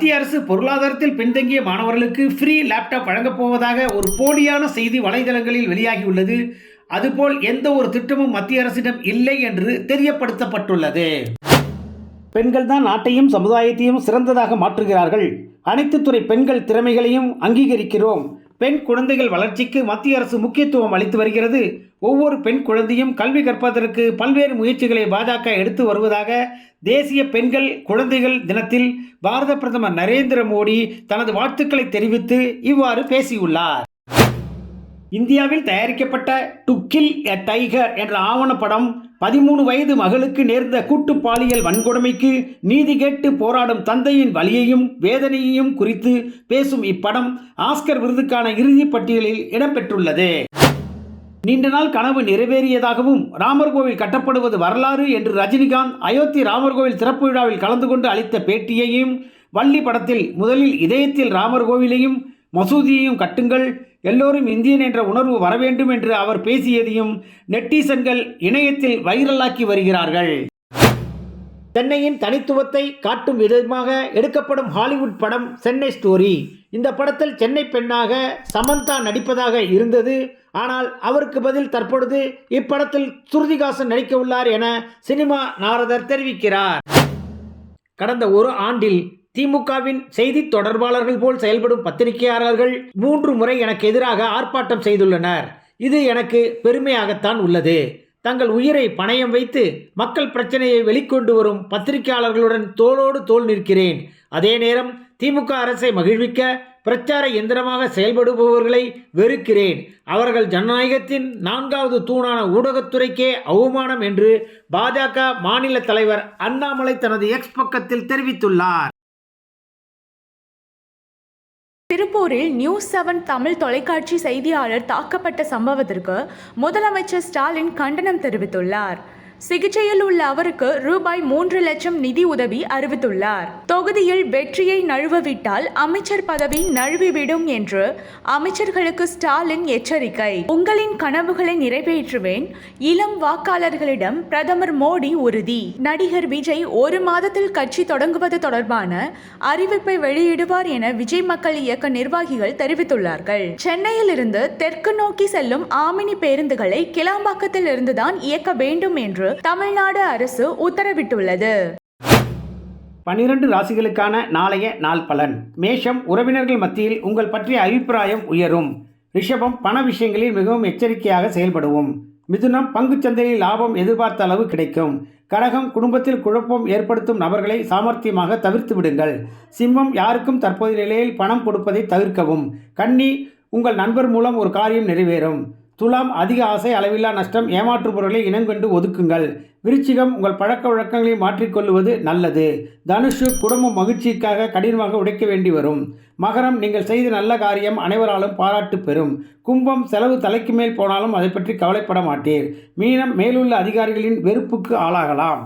மத்திய அரசு பொருளாதாரத்தில் பின்தங்கிய மாணவர்களுக்கு ஃப்ரீ லேப்டாப் வழங்கப் போவதாக ஒரு போலியான செய்தி வலைதளங்களில் வெளியாகியுள்ளது. அதுபோல் எந்த ஒரு திட்டமும் மத்திய அரசிடம் இல்லை என்று தெரியப்படுத்தப்பட்டுள்ளது. பெண்கள் தான் நாட்டையும் சமுதாயத்தையும் சிறந்ததாக மாற்றுகிறார்கள். அனைத்து துறை பெண்கள் திறமைகளையும் அங்கீகரிக்கிறோம். பெண் குழந்தைகள் வளர்ச்சிக்கு மத்திய அரசு முக்கியத்துவம் அளித்து வருகிறது. ஒவ்வொரு பெண் குழந்தையும் கல்வி கற்பதற்கு பல்வேறு முயற்சிகளை பாஜக எடுத்து வருவதாக தேசிய பெண்கள் குழந்தைகள் தினத்தில் பாரத பிரதமர் நரேந்திர மோடி தனது வாழ்த்துக்களை தெரிவித்து இவ்வாறு பேசியுள்ளார். இந்தியாவில் தயாரிக்கப்பட்ட டு கில் எ டைகர் என்ற ஆவணப்படம் பதிமூணு வயது மகளுக்கு நேர்ந்த கூட்டு பாலியல் வன்கொடுமைக்கு நீதி கேட்டு போராடும் தந்தையின் வலியையும் வேதனையையும் குறித்து பேசும் இப்படம் ஆஸ்கர் விருதுக்கான இறுதிப் பட்டியலில் இடம்பெற்றுள்ளது. நீண்ட நாள் கனவு நிறைவேறியதாகவும் ராமர் கோவில் கட்டப்படுவது வரலாறு என்று ரஜினிகாந்த் அயோத்தி ராமர் கோவில் திறப்பு விழாவில் கலந்து கொண்டு அளித்த பேட்டியையும் வள்ளி படத்தில் முதலில் இதயத்தில் ராமர் கோவிலையும் மசூதியையும் கட்டுங்கள். எல்லோரும் இந்தியன் என்ற உணர்வு வர வேண்டும் என்று அவர் பேசியதையும் நெட்டிசன்கள் இணையத்தில் வைரலாக்கி வருகிறார்கள். சென்னையின் தனித்துவத்தை காட்டும் விதமாக எடுக்கப்படும் ஹாலிவுட் படம் சென்னை ஸ்டோரி. இந்த படத்தில் சென்னை பெண்ணாக சமந்தா நடிப்பதாக இருந்தது. ஆனால் அவருக்கு பதில் தற்பொழுது இப்படத்தில் சுருதிகாசன் நடிக்க உள்ளார் என சினிமா நாரதர் தெரிவிக்கிறார். கடந்த ஒரு ஆண்டில் திமுகவின் செய்தி தொடர்பாளர்கள் போல் செயல்படும் பத்திரிகையாளர்கள் மூன்று முறை எனக்கு எதிராக ஆர்ப்பாட்டம் செய்துள்ளனர். இது எனக்கு பெருமையாகத்தான் உள்ளது. தங்கள் உயிரை பணயம் வைத்து மக்கள் பிரச்சனையை வெளிக்கொண்டு வரும் பத்திரிகையாளர்களுடன் தோளோடு தோள் நிற்கிறேன். அதே நேரம் திமுக அரசை மகிழ்விக்க பிரச்சார எந்திரமாக செயல்படுபவர்களை வெறுக்கிறேன். அவர்கள் ஜனநாயகத்தின் நான்காவது தூணான ஊடகத்துறைக்கே அவமானம் என்று பாஜக மாநில தலைவர் அண்ணாமலை தனது எக்ஸ் பக்கத்தில் தெரிவித்துள்ளார். திருப்பூரில் நியூஸ் செவன் தமிழ் தொலைக்காட்சி செய்தியாளர் தாக்கப்பட்ட சம்பவத்திற்கு முதலமைச்சர் ஸ்டாலின் கண்டனம் தெரிவித்துள்ளார். சிகிச்சையில் உள்ள அவருக்கு ரூபாய் மூன்று லட்சம் நிதி உதவி அறிவித்துள்ளார். தொகுதியில் வெற்றியை நழுவவிட்டால் அமைச்சர் பதவி நழுவிவிடும் என்று அமைச்சர்களுக்கு ஸ்டாலின் எச்சரிக்கை. உங்களின் கனவுகளை நிறைவேற்றுவேன். இளம் வாக்காளர்களிடம் பிரதமர் மோடி உறுதி. நடிகர் விஜய் ஒரு மாதத்தில் கட்சி தொடங்குவது தொடர்பான அறிவிப்பை வெளியிடுவார் என விஜய் மக்கள் இயக்க நிர்வாகிகள் தெரிவித்துள்ளார்கள். சென்னையில் இருந்து தெற்கு நோக்கி செல்லும் ஆமினி பேருந்துகளை கிளாம்பாக்கத்தில் இருந்துதான் இயக்க வேண்டும் என்று தமிழ்நாடு அரசு உத்தரவிட்டுள்ளது. பனிரெண்டு ராசிகளுக்கான நாளைய நாள் பலன். மேஷம் உறவினர்கள் மத்தியில் உங்கள் பற்றிய அபிப்பிராயம் உயரும். ரிஷபம் பண விஷயங்களில் மிகவும் எச்சரிக்கையாக செயல்படுவோம். மிதுனம் பங்குச்சந்தையில் லாபம் எதிர்பார்த்த அளவு கிடைக்கும். கடகம் குடும்பத்தில் குழப்பம் ஏற்படுத்தும் நபர்களை சாமர்த்தியமாக தவிர்த்து விடுங்கள். சிம்மம் யாருக்கும் தற்போதைய நிலையில் பணம் கொடுப்பதை தவிர்க்கவும். கன்னி உங்கள் நண்பர் மூலம் ஒரு காரியம் நிறைவேறும். துலாம் அதிக ஆசை அளவில்லா நஷ்டம் ஏமாற்றுபவர்களை இனங்கண்டு ஒதுக்குங்கள். விருச்சிகம் உங்கள் பழக்க வழக்கங்களை மாற்றிக்கொள்வது நல்லது. தனுஷு குடும்பம் மகிழ்ச்சிக்காக கடினமாக உடைக்க வேண்டி வரும். மகரம் நீங்கள் செய்த நல்ல காரியம் அனைவராலும் பாராட்டு பெறும். கும்பம் செலவு தலைக்கு மேல் போனாலும் அதை பற்றி கவலைப்பட மாட்டீர். மீனம் மேலுள்ள அதிகாரிகளின் வெறுப்புக்கு ஆளாகலாம்.